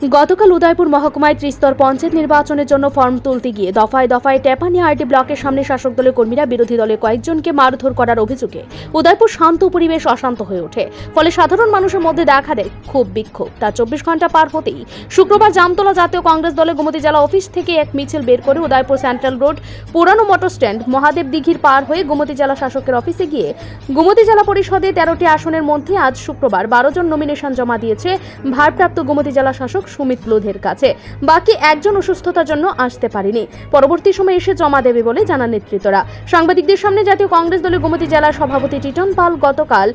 গতকাল উদয়পুর মহকুমায় ত্রিস্তর পঞ্চায়েত নির্বাচনের জন্য ফর্ম তুলতে গিয়ে দফায় দফায় টেপানি আরটি ব্লকের সামনে শাসক দলের কর্মীরা বিরোধী দলের কয়েকজনকে মারধর করার অভিযোগে উদয়পুর শান্ত পরিবেশ অশান্ত হয়ে ওঠে। ফলে সাধারণ মানুষের মধ্যে দেখা দেয় খুব বিক্ষোভ। তার চব্বিশ ঘণ্টা পার হতেই শুক্রবার জামতলা জাতীয় কংগ্রেস দলের গোমতী জেলা অফিস থেকে এক মিছিল বের করে উদয়পুর সেন্ট্রাল রোড পুরানো মোটর স্ট্যান্ড মহাদেব দিঘির পার হয়ে গোমতী জেলা শাসকের অফিসে গিয়ে গোমতী জেলা পরিষদে তেরোটি আসনের মধ্যে আজ শুক্রবার বারো জন নমিনেশন জমা দিয়েছে ভারপ্রাপ্ত গোমতী জেলা শাসক সুমিত লোধের কাছে। বাকি একজন অসুস্থতার জন্য আসতে পারেনি। পরবর্তী সময়ে এসে জমা দেবে বলে জানান নেতৃত্বরা। সাংবাদিকদের সামনে জাতীয় কংগ্রেস দলের গোমতী জেলার সভাপতি টিটন পাল গতকাল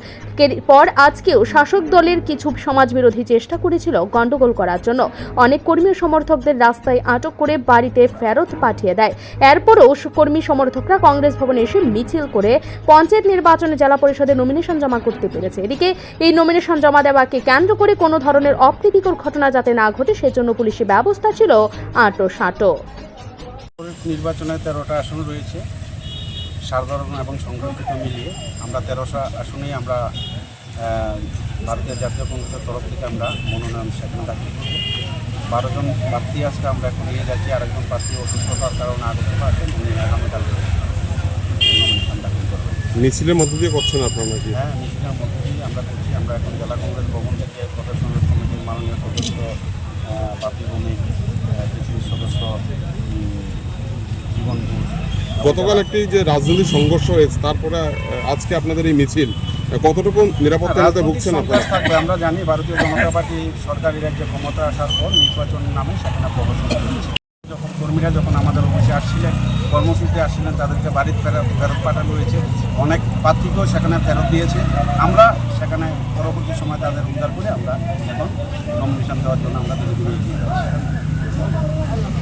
পর আজকেও শাসক দলের কিছু সমাজবিরোধী চেষ্টা করেছিল গন্ডগোল করার জন্য। অনেক কর্মী সমর্থকদের রাস্তায় আটক করে বাড়িতে ফেরত পাঠিয়ে দেয়। এরপরও কর্মী সমর্থকরা কংগ্রেস ভবনে এসে মিছিল করে পঞ্চায়েত নির্বাচনে জেলা পরিষদে নমিনেশন জমা করতে পেরেছে। এদিকে এই নমিনেশন জমা দেওয়াকে কেন্দ্র করে কোনো ধরনের অপ্রীতিকর ঘটনা যাতে না ঘটে সেজন্য পুলিশের ব্যবস্থা ছিল আঁটো সাঁটো। নির্বাচনে তেরোটা আসন রয়েছে। সাধারণ এবং সংরক্ষিত মিলিয়ে আমরা তেরোটা আসনেই আমরা ভারতীয় জাতীয় কংগ্রেসের তরফ থেকে আমরা মনোনয়ন সেখানে দাখিল করব। বারো জন প্রার্থী আজকে আমরা এখন নিয়ে যাচ্ছি। আরেকজন প্রার্থী অসুস্থতার কারণে আগত আছেন উনি আগামীকাল নমিনেশন দাখিল করবেন। মিছিলের মধ্য দিয়ে করছেন আপনারা হ্যাঁ মিছিলের মধ্যে দিয়ে আমরা করছি। আমরা এখন জেলা কংগ্রেস ভবন থেকে প্রশাসনের গতকাল একটি যে রাজনৈতিক সংঘর্ষ হয়েছে তারপরে আজকে আপনাদের এই মিছিল কতটুকু নিরাপত্তার মধ্যে ভুগছেন আপনারা? থাকবে আমরা জানি ভারতীয় জনতা পার্টি সরকারি রাজ্যে ক্ষমতা আসার পর নির্বাচন নামে সেখানে চলছে যখন কর্মীরা যখন আমাদের অফিসে আসছিলেন কর্মসূচিতে আসছিলেন তাদেরকে বাড়িতে ফেরত ফেরত পাঠানো হয়েছে। অনেক প্রার্থীকেও সেখানে ফেরত দিয়েছে। আমরা সেখানে পরবর্তী সময় তাদের উদ্ধার করে আমরা এখন নমিনেশন দেওয়ার জন্য আমরা এগিয়ে যাচ্ছি